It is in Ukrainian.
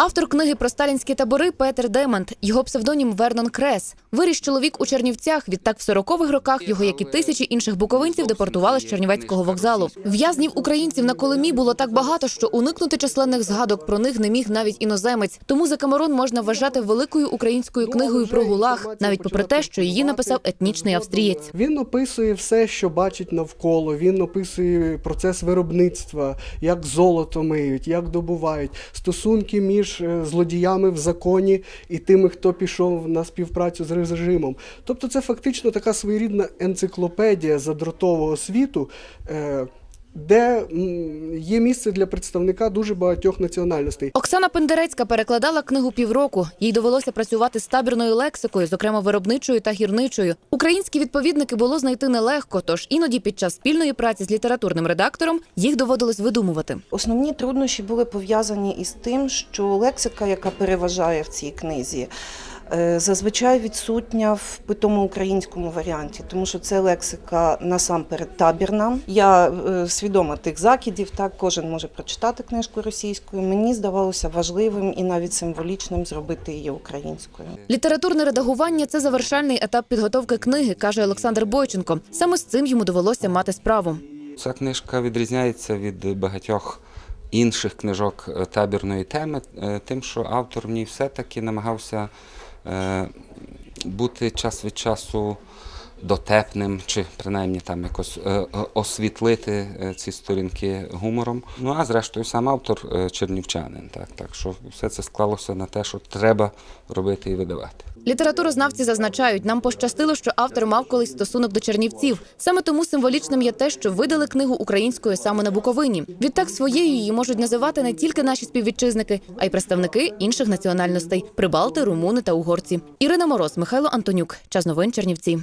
Автор книги про сталінські табори Петер Демант, його псевдонім Вернон Крес. Виріс чоловік у Чернівцях. Відтак в 40-х роках його, як і тисячі інших буковинців, депортували з Чернівецького вокзалу. В'язнів українців на Колимі було так багато, що уникнути численних згадок про них не міг навіть іноземець. Тому Закамерон можна вважати великою українською книгою про гулаг, навіть попри те, що її написав етнічний австрієць. Він описує все, що бачить навколо. Він описує процес виробництва, як золото миють, як добувають, стосунки між е, злодіями в законі і тими, хто пішов на співпрацю з режимом. Тобто, це фактично така своєрідна енциклопедія задротового світу. Де є місце для представника дуже багатьох національностей. Оксана Пендерецька перекладала книгу півроку. Їй довелося працювати з табірною лексикою, зокрема виробничою та гірничою. Українські відповідники було знайти нелегко, тож іноді під час спільної праці з літературним редактором їх доводилось видумувати. Основні труднощі були пов'язані із тим, що лексика, яка переважає в цій книзі, е, зазвичай відсутня в питому українському варіанті, тому що це лексика насамперед табірна. Я е, свідома тих закидів, так кожен може прочитати книжку російською. Мені здавалося важливим і навіть символічним зробити її українською. Літературне редагування це завершальний етап підготовки книги, каже Олександр Бойченко. Саме з цим йому довелося мати справу. Ця книжка відрізняється від багатьох інших книжок е, табірної теми, е, тим, що автор в ній все-таки намагався е, бути час від часу дотепним, чи принаймні там якось е, е, освітлити е, ці сторінки гумором. Ну а зрештою сам автор чернівчанин. Так, так що все це склалося на те, що треба робити і видавати. Літературознавці зазначають, нам пощастило, що автор мав колись стосунок до чернівців. Саме тому символічним є те, що видали книгу українською саме на Буковині. Відтак своєю її можуть називати не тільки наші співвітчизники, а й представники інших національностей прибалти, румуни та угорці. Ірина Мороз, Михайло Антонюк. Час новин Чернівці.